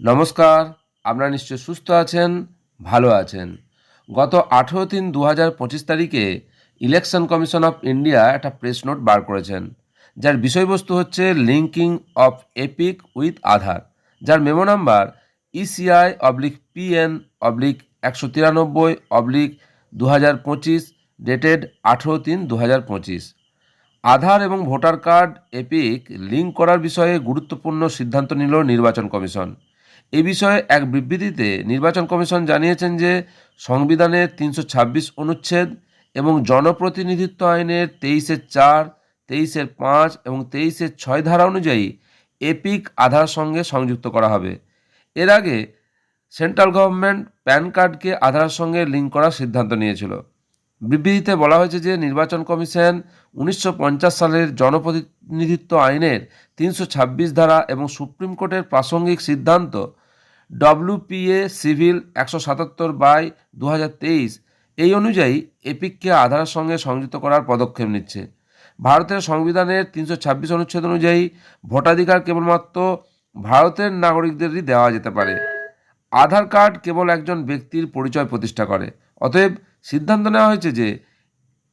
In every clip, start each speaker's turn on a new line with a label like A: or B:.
A: নমস্কার, আপনারা নিশ্চয় সুস্থ আছেন, ভালো আছেন। গত আঠেরো তিন দু হাজার পঁচিশ তারিখে ইলেকশন কমিশন অফ ইন্ডিয়া একটা প্রেস নোট বার করেছেন, যার বিষয়বস্তু হচ্ছে linking of EPIC with Aadhaar, যার memo number ECI oblique PN oblique একশো তিরানব্বই অবলিক দু হাজার পঁচিশ, ডেটেড আঠেরো তিন দু হাজার পঁচিশ। আধার এবং ভোটার কার্ড এপিক লিঙ্ক করার বিষয়ে গুরুত্বপূর্ণ সিদ্ধান্ত নিল নির্বাচন কমিশন। এ বিষয়ে এক বিবৃতিতে নির্বাচন কমিশন জানিয়েছেন যে সংবিধানের তিনশো ছাব্বিশ অনুচ্ছেদ এবং জনপ্রতিনিধিত্ব আইনের তেইশের চার, তেইশের পাঁচ এবং তেইশের ছয় ধারা অনুযায়ী এপিক আধার সঙ্গে সংযুক্ত করা হবে। এর আগে সেন্ট্রাল গভর্নমেন্ট প্যান কার্ডকে আধারের সঙ্গে লিঙ্ক করার সিদ্ধান্ত নিয়েছিল। বিবৃতিতে বলা হয়েছে যে নির্বাচন কমিশন উনিশশো পঞ্চাশ সালের জনপ্রতিনিধিত্ব আইনের তিনশো ছাব্বিশ ধারা এবং সুপ্রিম কোর্টের প্রাসঙ্গিক সিদ্ধান্ত ডব্লিউপিএ সিভিল একশো সাতাত্তর বাই দু হাজার তেইশ। এই অনুযায়ী এপিককে আধারের সঙ্গে সংযুক্ত করার পদক্ষেপ নিচ্ছে। ভারতের সংবিধানের তিনশো ছাব্বিশ অনুচ্ছেদ অনুযায়ী ভোটাধিকার কেবলমাত্র ভারতের নাগরিকদেরই দেওয়া যেতে পারে। আধার কার্ড কেবল একজন ব্যক্তির পরিচয় প্রতিষ্ঠা করে। অতএব সিদ্ধান্ত নেওয়া হয়েছে যে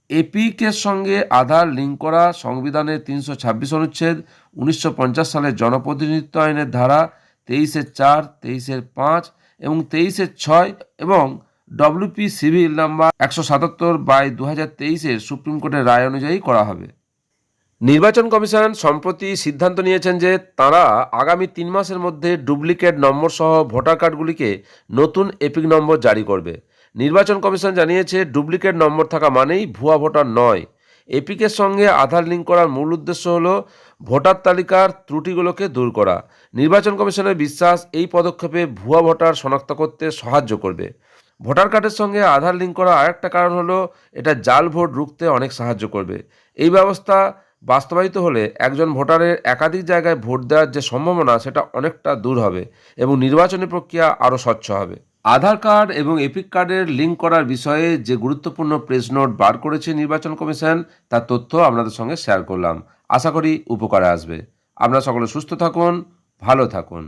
A: এপিকের সঙ্গে আধার লিঙ্ক করা সংবিধানের তিনশো ছাব্বিশ অনুচ্ছেদ উনিশশো পঞ্চাশ সালের জনপ্রতিনিধিত্ব আইনের ধারা তেইশের চার, তেইশের পাঁচ এবং তেইশের ছয় এবং ডব্লিউপি সিভিল নাম্বার একশো সাতাত্তর বাই দু হাজার তেইশের সুপ্রিম কোর্টের রায় অনুযায়ী করা হবে। নির্বাচন কমিশন সম্প্রতি সিদ্ধান্ত নিয়েছেন যে তারা আগামী তিন মাসের মধ্যে ডুপ্লিকেট নম্বর সহ ভোটার কার্ডগুলিকে নতুন এপিক নম্বর জারি করবে। নির্বাচন কমিশন জানিয়েছে, ডুপ্লিকেট নম্বর থাকা মানেই ভুয়া ভোটার নয়। এপিকের সঙ্গে আধার লিঙ্ক করার মূল উদ্দেশ্য হল ভোটার তালিকার ত্রুটিগুলোকে দূর করা। নির্বাচন কমিশনের বিশ্বাস এই পদক্ষেপে ভুয়া ভোটার শনাক্ত করতে সাহায্য করবে। ভোটার কার্ডের সঙ্গে আধার লিঙ্ক করা আরেকটা কারণ হলো, এটা জাল ভোট রুখতে অনেক সাহায্য করবে। এই ব্যবস্থা বাস্তবায়িত হলে একজন ভোটারের একাধিক জায়গায় ভোট দেওয়ার যে সম্ভাবনা, সেটা অনেকটা দূর হবে এবং নির্বাচনী প্রক্রিয়া আরও স্বচ্ছ হবে। আধার কার্ড এবং এপিক কার্ডের লিঙ্ক করার বিষয়ে যে গুরুত্বপূর্ণ প্রেস নোট বার করেছে নির্বাচন কমিশন, তার তথ্য আপনাদের সঙ্গে শেয়ার করলাম। আশা করি উপকারে আসবে। আপনারা সকলে সুস্থ থাকুন ভালো থাকুন।